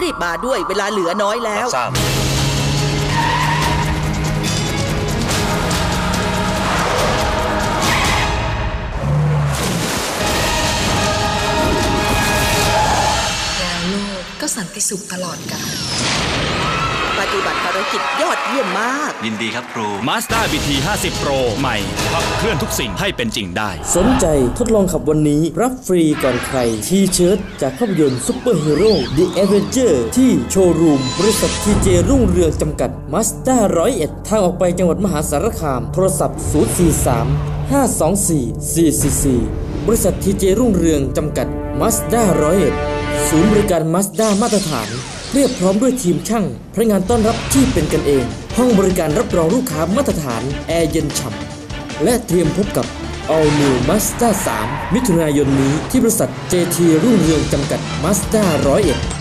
รีบมาด้วยเวลาเหลือน้อยแล้ว ทราบแล้วโลกก็สันติสุขตลอดกาลป ฏิบัติภารกิจยอดเยี่ยมมาก ยินดีครับครู Mazda BT 50 Pro ใหม่ขับเคลื่อนทุกสิ่งให้เป็นจริงได้ สนใจทดลองขับวันนี้รับฟรีก่อนใคร ทีเชิร์ตจากภาพยนตร์ซุปเปอร์ฮีโร่ The Avenger ที่โชว์รูม บริษัททีเจรุ่งเรืองจำกัดมาสด้าร้อยเอ็ดทางออกไปจังหวัดมหาสารคาม โทรศัพท์ 043 524 444 บริษัททีเจรุ่งเรืองจำกัดมาสด้าร้อยเอ็ดศูนย์บริการมาสด้ามาตรฐานเรียบพร้อมด้วยทีมช่างพนักงานต้อนรับที่เป็นกันเอง ห้องบริการรับรองลูกค้ามาตรฐาน แอร์เย็นฉ่ำและเตรียมพบกับ All New Mazda 3 มิถุนายนนี้ที่บริษัท JT รุ่งเรืองจำกัด Mazda 101